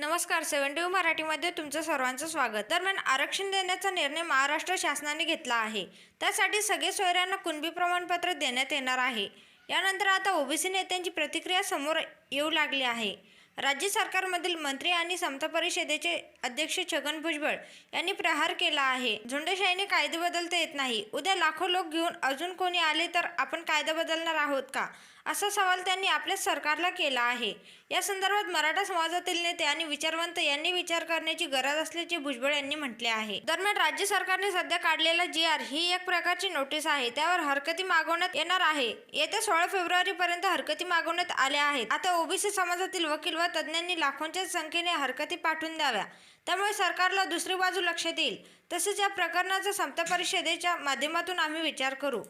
नमस्कार सेवन टी मराठीमध्ये तुमचं सर्वांचं स्वागत. दरम्यान आरक्षण देण्याचा निर्णय महाराष्ट्र शासनाने घेतला आहे. त्यासाठी सगळे सोयऱ्यांना कुणबी प्रमाणपत्र देण्यात येणार आहे. यानंतर आता ओबीसी नेत्यांची प्रतिक्रिया समोर येऊ लागली आहे. राज्य सरकारमधील मंत्री आणि समता परिषदेचे अध्यक्ष छगन भुजबळ यांनी प्रहार केला आहे. झुंडशाहीने कायदे बदलता येत नाही. उद्या लाखो लोक घेऊन अजून कोणी आले तर आपण कायदा बदलणार आहोत का? असा सवाल त्यांनी आपल्या सरकारला केला आहे. या संदर्भात मराठा समाजातील नेते आणि विचारवंत यांनी विचार करण्याची गरज असल्याचे भुजबळ यांनी म्हटले आहे. दरम्यान राज्य सरकारने सध्या काढलेला जी आर ही एक प्रकारची नोटीस आहे. त्यावर हरकती मागवण्यात येणार आहे. येत्या सोळा फेब्रुवारी पर्यंत हरकती मागवण्यात आल्या आहेत. आता ओबीसी समाजातील वकील व तज्ज्ञांनी लाखोंच्या संख्येने हरकती पाठवून द्याव्या. त्यामुळे सरकारला दुसरी बाजू लक्षात येईल. तसेच या प्रकरणाचा समता परिषदेच्या माध्यमातून आम्ही विचार करू.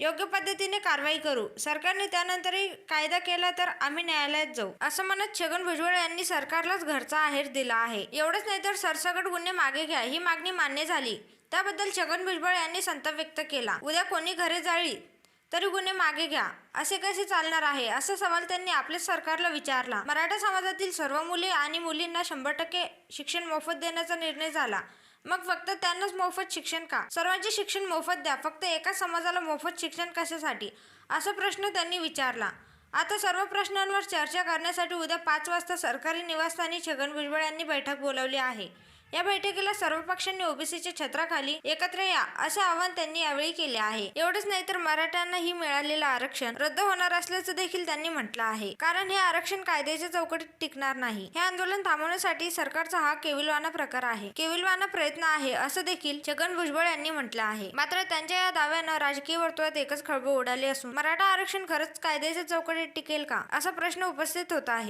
योग्य पद्धतीने कारवाई करू. सरकारने त्यानंतरही कायदा केला तर आम्ही न्यायालयात जाऊ. असं म्हणत छगन भुजबळ यांनी सरकारलाच घरचा आहेर दिला आहे. एवढंच नाही तर सरसकट गुन्हे मागे घ्या ही मागणी मान्य झाली. त्याबद्दल छगन भुजबळ यांनी संताप व्यक्त केला. उद्या कोणी घरे जाळी तरी गुन्हे मागे घ्या. असे कसे चालणार आहे? असा सवाल त्यांनी आपल्या सरकारला विचारला. मराठा समाजातील सर्व मुले आणि मुलींना शंभर टक्के शिक्षण मोफत देण्याचा निर्णय झाला. मग फक्त त्यांनाच मोफत शिक्षण का? सर्वांचे शिक्षण मोफत द्या. फक्त एका समाजाला मोफत शिक्षण कशासाठी? असा प्रश्न त्यांनी विचारला. आता सर्व प्रश्नांवर चर्चा करण्यासाठी उद्या पाच वाजता सरकारी निवासस्थानी छगन भुजबळ यांनी बैठक बोलावली आहे. या बैठकीला सर्व पक्षांनी ओबीसीच्या छत्राखाली एकत्र या असे आवाहन त्यांनी यावेळी केले आहे. एवढंच नाही तर मराठ्यांनाही मिळालेलं आरक्षण रद्द होणार असल्याचं देखील त्यांनी म्हटलं आहे. कारण हे आरक्षण कायद्याच्या चौकटीत टिकणार नाही. हे आंदोलन थांबवण्यासाठी सरकारचा हा केविलवाना प्रकार आहे. केविलवाना प्रयत्न आहे असं देखील छगन भुजबळ यांनी म्हटलं आहे. मात्र त्यांच्या या दाव्यानं राजकीय वर्तुळात एकच खळबळ उडाली असून मराठा आरक्षण खरंच कायद्याच्या चौकटीत टिकेल का असा प्रश्न उपस्थित होत आहे.